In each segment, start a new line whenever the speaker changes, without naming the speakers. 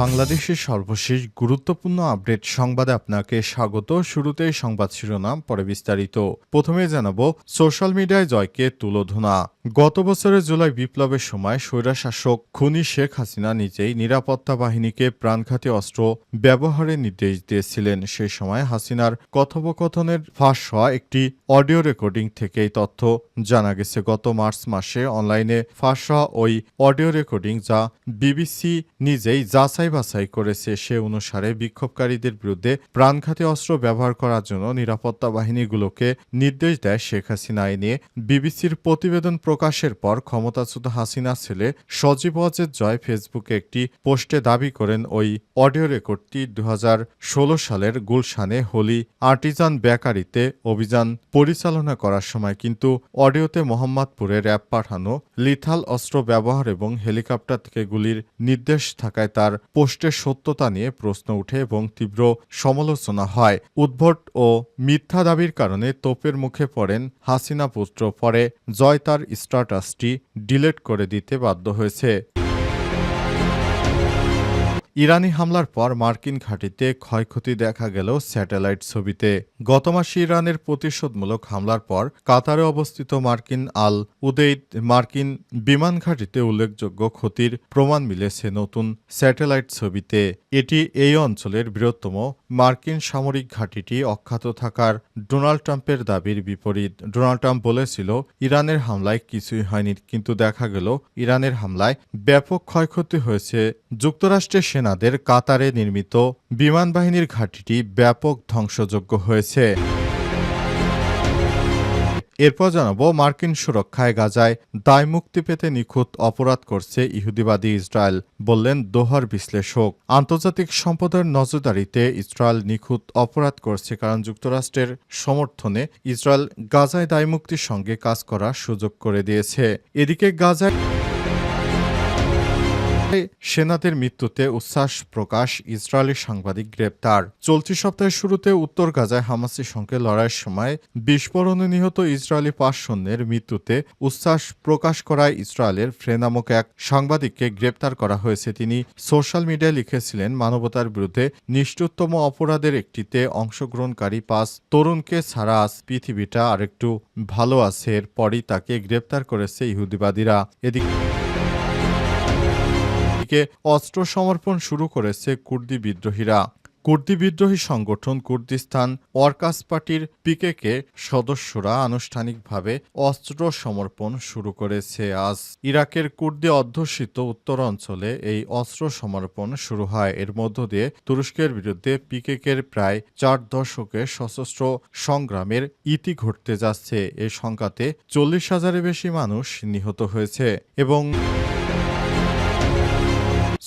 বাংলাদেশের সর্বশেষ গুরুত্বপূর্ণ আপডেট সংবাদে আপনাকে স্বাগত। শুরুতেই সংবাদ শিরোনাম, পরে বিস্তারিত। প্রথমে জানাব, সোশ্যাল মিডিয়ায় জয়কে তুলোধনা। গত বছরের জুলাই বিপ্লবের সময় স্বৈরাশাসক খুনি শেখ হাসিনা নিজেই নিরাপত্তা বাহিনীকে প্রাণঘাতী অস্ত্র ব্যবহারের নির্দেশ দিয়েছিলেন। সেই সময় হাসিনার কথোপকথনের ফাঁস হওয়া একটি অডিও রেকর্ডিং থেকে এই তথ্য জানা গেছে। গত মার্চ মাসে অনলাইনে ফাঁস হওয়া ওই অডিও রেকর্ডিং যা বিবিসি নিজেই যাচাই বাছাই করেছে সে অনুসারে বিক্ষোভকারীদের বিরুদ্ধে প্রাণঘাতী অস্ত্র ব্যবহার করার জন্য নিরাপত্তা বাহিনীগুলোকে নির্দেশ দেয় শেখ হাসিনা। নিয়ে বিবিসির প্রতিবেদন প্রকাশের পর ক্ষমতাচ্যুত হাসিনা ছেলে সজীব ওয়াজেদ জয় ফেসবুকে একটি পোস্টে দাবি করেন, ওই অডিও রেকর্ডটি দু হাজার ষোলো সালের গুলশানে হোলি আর্টিজান বেকারিতে অভিযান পরিচালনা করার সময় কিন্তু অডিওতে মোহাম্মদপুরে র্যাব পাঠানো লিথাল অস্ত্র ব্যবহার এবং হেলিকপ্টার থেকে গুলির নির্দেশ থাকায় তার পোস্টের সত্যতা নিয়ে প্রশ্ন উঠে এবং তীব্র সমালোচনা হয়। উদ্ভট ও মিথ্যা দাবির কারণে তোপের মুখে পড়েন হাসিনা পুত্র। পরে জয় তার স্ট্যাটাসটি ডিলেট করে দিতে বাধ্য হয়েছে। ইরানি হামলার পর মার্কিন ঘাঁটিতে ক্ষয়ক্ষতি দেখা গেল স্যাটেলাইট ছবিতে। গত মাসে ইরানের প্রতিশোধমূলক হামলার পর কাতারে অবস্থিত মার্কিন আল উদেইদ মার্কিন বিমান ঘাঁটিতে উল্লেখযোগ্য ক্ষতির প্রমাণ মিলেছে নতুন স্যাটেলাইট ছবিতে। এটি এই অঞ্চলের বৃহত্তম মার্কিন সামরিক ঘাঁটিটি অখ্যাত থাকার ডোনাল্ড ট্রাম্পের দাবির বিপরীত। ডোনাল্ড ট্রাম্প বলেছিল, ইরানের হামলায় কিছুই হয়নি, কিন্তু দেখা গেল ইরানের হামলায় ব্যাপক ক্ষয়ক্ষতি হয়েছে। যুক্তরাষ্ট্রের সেনাদের কাতারে নির্মিত বিমান বাহিনীর ঘাঁটিটি ব্যাপক ধ্বংসযোগ্য হয়েছে। এরপর জানাব, মার্কিন সুরক্ষায় গাজায় দায় মুক্তি পেতে নিখুঁত অপরাধ করছে ইহুদিবাদী ইসরায়েল, বললেন দোহার বিশ্লেষক। আন্তর্জাতিক সম্পদের নজরদারিতে ইসরায়েল নিখুঁত অপরাধ করছে কারণ যুক্তরাষ্ট্রের সমর্থনে ইসরায়েল গাজায় দায় মুক্তির সঙ্গে কাজ করার সুযোগ করে দিয়েছে। এদিকে গাজায় সেনাদের মৃত্যুতে উচ্ছ্বাস প্রকাশ ইসরায়েলি সাংবাদিক গ্রেপ্তার। চলতি সপ্তাহের শুরুতে উত্তর গাজায় হামাসের সঙ্গে লড়াইয়ের সময় বিস্ফোরণে নিহত ইসরায়েলি পাঁচ সৈন্যের মৃত্যুতে উচ্ছ্বাস প্রকাশ করায় ইসরায়েলের ফ্রে নামক এক সাংবাদিককে গ্রেপ্তার করা হয়েছে। তিনি সোশ্যাল মিডিয়ায় লিখেছিলেন, মানবতার বিরুদ্ধে নিষ্ঠুরতম অপরাধের একটিতে অংশগ্রহণকারী পাঁচ তরুণকে ছাড়া আজ পৃথিবীটা আরেকটু ভালো আছে। এরপরই তাকে গ্রেপ্তার করেছে ইহুদিবাদীরা। এদিকে দিকে অস্ত্র সমর্পণ শুরু করেছে কুর্দি বিদ্রোহীরা। কুর্দি বিদ্রোহী সংগঠন কুর্দিস্তান ওয়ার্কার্স পার্টির পিকেকে সদস্যরা আনুষ্ঠানিকভাবে অস্ত্র সমর্পণ শুরু করেছে। আজ ইরাকের কুর্দি অধ্যুষিত উত্তর অঞ্চলে এই অস্ত্র সমর্পণ শুরু হয়। এর মধ্য দিয়ে তুরস্কের বিরুদ্ধে পিকেকের প্রায় চার দশকের সশস্ত্র সংগ্রামের ইতি ঘটতে যাচ্ছে। এই সংখ্যাতে চল্লিশ হাজারের বেশি মানুষ নিহত হয়েছে এবং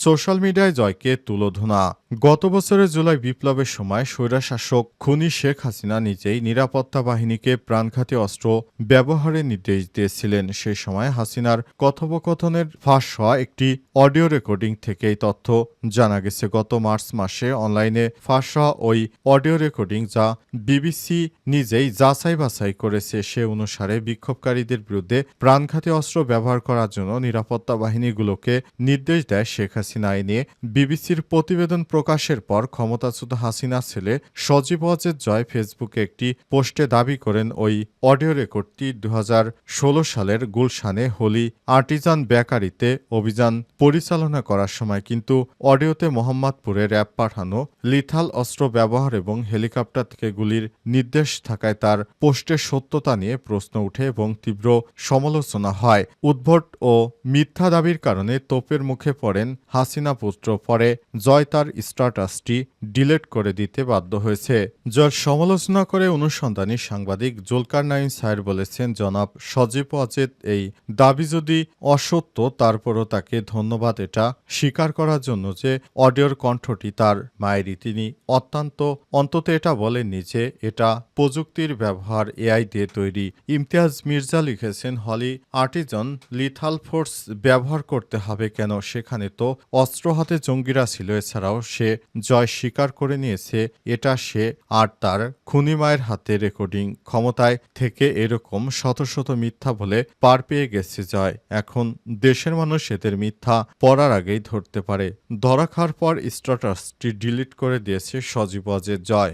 সোশ্যাল মিডিয়ায় জয়কে তুলোধনা। গত বছরের জুলাই বিপ্লবের সময় স্বৈরাশাসক খুনি শেখ হাসিনা নিজেই নিরাপত্তা বাহিনীকে প্রাণঘাতী অস্ত্র ব্যবহারের নির্দেশ দিয়েছিলেন। সেই সময় হাসিনার কথোপকথনের ফাঁস হওয়া একটি অডিও রেকর্ডিং থেকে এই তথ্য জানা গেছে। গত মার্চ মাসে অনলাইনে ফাঁস হওয়া ওই অডিও রেকর্ডিং যা বিবিসি নিজেই যাচাই বাছাই করেছে, সে অনুসারে বিক্ষোভকারীদের বিরুদ্ধে প্রাণঘাতী অস্ত্র ব্যবহার করার জন্য নিরাপত্তা বাহিনীগুলোকে নির্দেশ দেয় শেখ হাসিনা। এ নিয়ে বিবিসির প্রতিবেদন প্রকাশের পর ক্ষমতাচ্যুত হাসিনা ছেলে সজীব ওয়াজেদ জয় ফেসবুকে একটি পোস্টে দাবি করেন, ওই অডিও রেকর্ডটি দু সালের গুলশানে হোলি আর্টিজান বেকারিতে অভিযান পরিচালনা করার সময় কিন্তু অডিওতে মোহাম্মদপুরে র্যাব পাঠানো লিথাল অস্ত্র ব্যবহার এবং হেলিকপ্টার থেকে গুলির নির্দেশ থাকায় তার পোস্টের সত্যতা নিয়ে প্রশ্ন উঠে এবং তীব্র সমালোচনা হয়। উদ্ভট ও মিথ্যা দাবির কারণে তোপের মুখে পড়েন হাসিনা পুত্র, পরে জয় তার স্ট্যাটাসটি ডিলিট করে দিতে বাধ্য হয়েছে। যার সমালোচনা করে অনুসন্ধানী সাংবাদিক জুলকার নাইন সাহের বলেছেন, জনাব সজীব অজেদ এই দাবি যদি অসত্য, তারপরও তাকে ধন্যবাদ। এটা স্বীকার করার জন্য যে অডিওর কণ্ঠটি তার মায়েরই। তিনি অত্যন্ত, অন্তত এটা বলেননি যে এটা প্রযুক্তির ব্যবহার, এআই দিয়ে তৈরি। ইমতিয়াজ মির্জা লিখেছেন, হলি আর্টিজন লিথাল ফোর্স ব্যবহার করতে হবে কেন? সেখানে তো অস্ত্র হাতে জঙ্গিরা ছিল, এছাড়াও সে জয় স্বীকার করে নিয়েছে, এটা সে আর তার খুনি মায়ের হাতে রেকর্ডিং ক্ষমতায় থেকে এরকম শত শত মিথ্যা বলে পার পেয়ে গেছে জয়। এখন দেশের মানুষ এদের মিথ্যা পড়ার আগেই ধরতে পারে। ধরা খাওয়ার পর স্ট্যাটাসটি ডিলিট করে দিয়েছে সজীব জয়।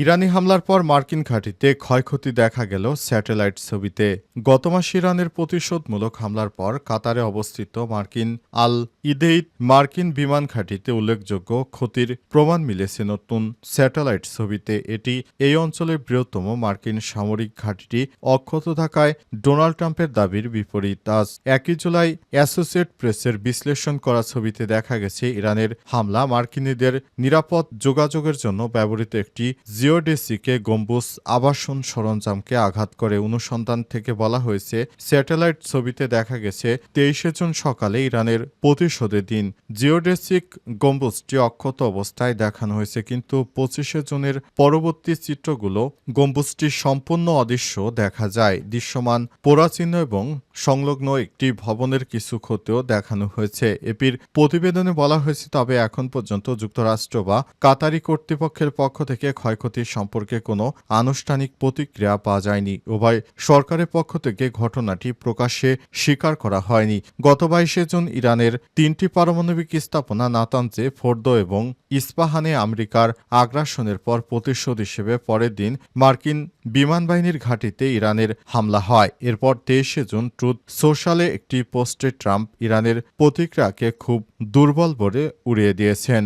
ইরানি হামলার পর মার্কিন ঘাঁটিতে ক্ষয়ক্ষতি দেখা গেল স্যাটেলাইট ছবিতে। গত মাস ইরানের প্রতিশোধমূলক হামলার পর কাতারে অবস্থিত মার্কিন আল ইদেইত মার্কিন বিমান ঘাঁটিতে উল্লেখযোগ্য ক্ষতির প্রমাণ মিলেছে নতুন স্যাটেলাইট ছবিতে। এটি এই অঞ্চলের বৃহত্তম মার্কিন সামরিক ঘাঁটিটি অক্ষত থাকায় ডোনাল্ড ট্রাম্পের দাবির বিপরীত। আজ একই জুলাই অ্যাসোসিয়েট প্রেসের বিশ্লেষণ করা ছবিতে দেখা গেছে ইরানের হামলা মার্কিনীদের নিরাপদ যোগাযোগের জন্য ব্যবহৃত একটি জিওডেসিকে গম্বুজ আবাসন সরঞ্জামকে আঘাত করে অনুসন্ধান থেকে বলা হয়েছে, স্যাটেলাইট ছবিতে দেখা গেছে, তেইশে জুন সকালে ইরানের প্রতিশোধের দিন। জিওডেসিক গম্বুজটি অক্ষত অবস্থায় দেখানো হয়েছে, কিন্তু পঁচিশে জুনের পরবর্তী চিত্রগুলো গম্বুজটি সম্পূর্ণ অদৃশ্য দেখা যায়। দৃশ্যমান পোড়াচিহ্ন এবং সংলগ্ন একটি ভবনের কিছু ক্ষতিও দেখানো হয়েছে। এপির প্রতিবেদনে বলা হয়েছে, তবে এখন পর্যন্ত যুক্তরাষ্ট্র বা কাতারি কর্তৃপক্ষের পক্ষ থেকে ক্ষয়ক্ষতি সম্পর্কে কোনো আনুষ্ঠানিক প্রতিক্রিয়া পাওয়া যায়নি। উভয় সরকারের পক্ষ থেকে ঘটনাটি প্রকাশ্যে স্বীকার করা হয়নি। গত বাইশে জুন ইরানের তিনটি পারমাণবিক স্থাপনা নাতাঞ্জে ফোর্দো এবং ইস্পাহানে আমেরিকার আগ্রাসনের পর প্রতিশোধ হিসেবে পরের দিন মার্কিন বিমান বাহিনীর ঘাঁটিতে ইরানের হামলা হয়। এরপর তেইশে জুন ট্রুথ সোশ্যালে একটি পোস্টে ট্রাম্প ইরানের প্রতিক্রিয়াকে খুব দুর্বল বলে উড়িয়ে দিয়েছেন।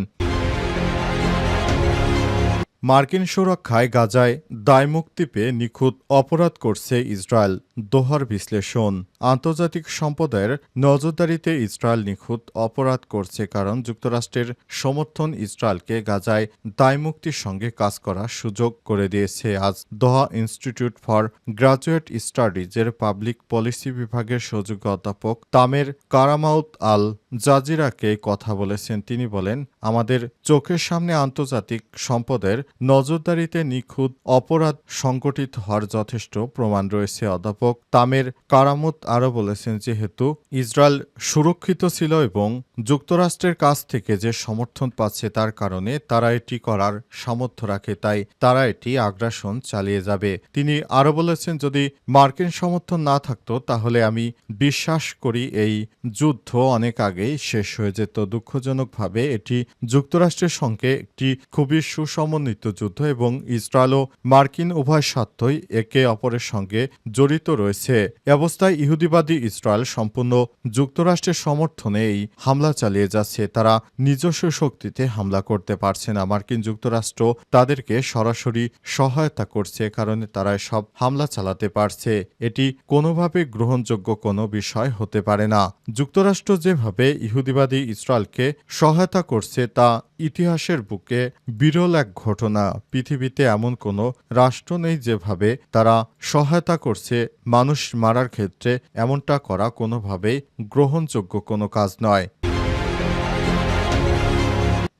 মার্কিন সুরক্ষায় গাজায় দায়মুক্তি পেয়ে নিখুঁত অপরাধ করছে ইসরায়েল। দোহার বিশ্লেষণ, আন্তর্জাতিক সম্প্রদায়ের নজরদারিতে ইসরায়েল নিখুঁত অপরাধ করছে কারণ যুক্তরাষ্ট্রের সমর্থন ইসরায়েলকে গাজায় দায়মুক্তির সঙ্গে কাজ করার সুযোগ করে দিয়েছে। আজ দোহা ইনস্টিটিউট ফর গ্রাজুয়েট স্টাডিজের পাবলিক পলিসি বিভাগের সহযোগী অধ্যাপক তামের কারামাউত আল জাজিরাকে কথা বলেছেন। তিনি বলেন আমাদের চোখের সামনে আন্তর্জাতিক সম্পদের নজরদারিতে নিখুঁত অপরাধ সংগঠিত হওয়ার যথেষ্ট প্রমাণ রয়েছে, অধ্যাপক তামের কারামত আরও বলেছেন যেহেতু ইসরায়েল সুরক্ষিত ছিল এবং যুক্তরাষ্ট্রের কাছ থেকে যে সমর্থন পাচ্ছে তার কারণে তারা এটি করার সামর্থ্য রাখে, তাই তারা এটি আগ্রাসন চালিয়ে যাবে। তিনি আরও বলেছেন, যদি মার্কিন সমর্থন না থাকতো, তাহলে আমি বিশ্বাস করি এই যুদ্ধ অনেক আগেই শেষ হয়ে যেত। দুঃখজনকভাবে এটি যুক্তরাষ্ট্রের সঙ্গে একটি খুবই সুসমন্বিত যুদ্ধ এবং ইসরায়েল ও মার্কিন উভয় স্বার্থই একে অপরের সঙ্গে জড়িত রয়েছে। অবস্থায় ইহুদিবাদী ইসরায়েল সম্পূর্ণ যুক্তরাষ্ট্রের সমর্থনে এই হামলা চালিয়ে যাচ্ছে। তারা নিজস্ব শক্তিতে হামলা করতে পারছে না। মার্কিন যুক্তরাষ্ট্র তাদেরকে সরাসরি সহায়তা করছে কারণে তারা সব হামলা চালাতে পারছে। এটি কোনোভাবে গ্রহণযোগ্য কোনো বিষয় হতে পারে না। যুক্তরাষ্ট্র যেভাবে ইহুদিবাদী ইসরায়েলকে সহায়তা করছে তা ইতিহাসের বুকে বিরল এক ঘটনা। পৃথিবীতে এমন কোনো রাষ্ট্র নেই যেভাবে তারা সহায়তা করছে মানুষ মারার ক্ষেত্রে। এমনটা করা কোনোভাবেই গ্রহণযোগ্য কোনো কাজ নয়।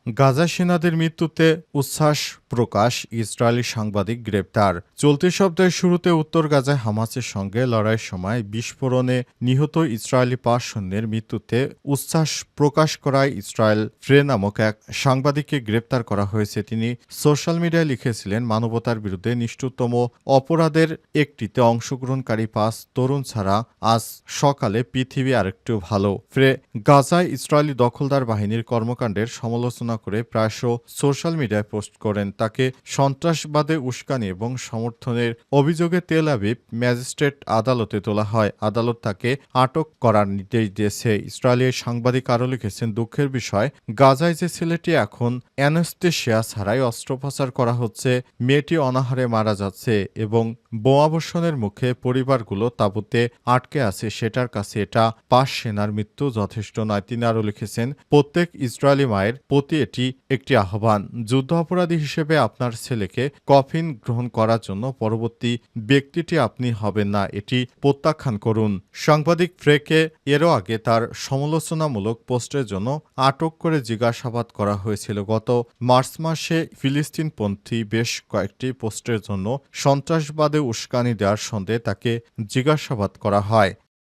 গাজা সেনাদের মৃত্যুতে উচ্ছ্বাস প্রকাশ, ইসরায়েলি সাংবাদিক গ্রেপ্তার। চলতি সপ্তাহের শুরুতে উত্তর গাজায় হামাসের সঙ্গে লড়াইয়ের সময় বিস্ফোরণে নিহত ইসরায়েলি পাঁচ সৈন্যের মৃত্যুতে উচ্ছ্বাস প্রকাশ করায় ইসরায়েল ফ্রে নামক এক সাংবাদিককে গ্রেপ্তার করা হয়েছে। তিনি সোশ্যাল মিডিয়ায় লিখেছিলেন, মানবতার বিরুদ্ধে নিষ্ঠুরতম অপরাধের একটিতে অংশগ্রহণকারী পাঁচ তরুণ ছাড়া আজ সকালে পৃথিবী আরেকটু ভালো। ফ্রে, গাজায় ইসরায়েলি দখলদার বাহিনীর কর্মকাণ্ডের সমালোচনা করে প্রায়শ সোশ্যাল মিডিয়ায় পোস্ট করেন। তাকে সন্ত্রাসবাদে উস্কানি এবং সমর্থনের অভিযোগে তেল আবিব ম্যাজিস্ট্রেট আদালতে তোলা হয়। আদালত তাকে আটক করার নির্দেশ দিয়েছে। ইসরায়েলের সাংবাদিক আরও লিখেছেন, দুঃখের বিষয়, গাজায় যে ছেলেটি এখন অ্যানেস্থেশিয়া ছাড়াই অস্ত্রোপচার করা হচ্ছে, মেয়েটি অনাহারে মারা যাচ্ছে এবং বোমাবর্ষণের মুখে পরিবারগুলো তাঁবুতে আটকে আছে। সেটার কাছে এটা পাশ সেনার মৃত্যু যথেষ্ট নয়। তিনি আরও লিখেছেন, প্রত্যেক ইসরায়েলি মায়ের প্রতি এটি একটি আহ্বান। যুদ্ধ অপরাধী হিসেবে আপনার ছেলেকে কফিন গ্রহণ করার জন্য পরবর্তী ব্যক্তিটি আপনি হবেন না, এটি প্রত্যাখ্যান করুন। সাংবাদিক ফ্রেকে এরও আগে তার সমালোচনামূলক পোস্টের জন্য আটক করে জিজ্ঞাসাবাদ করা হয়েছিল। গত মার্চ মাসে ফিলিস্তিনপন্থী বেশ কয়েকটি পোস্টের জন্য সন্ত্রাসবাদে উস্কানি দেওয়ার সন্দেহে তাকে জিজ্ঞাসাবাদ করা হয়।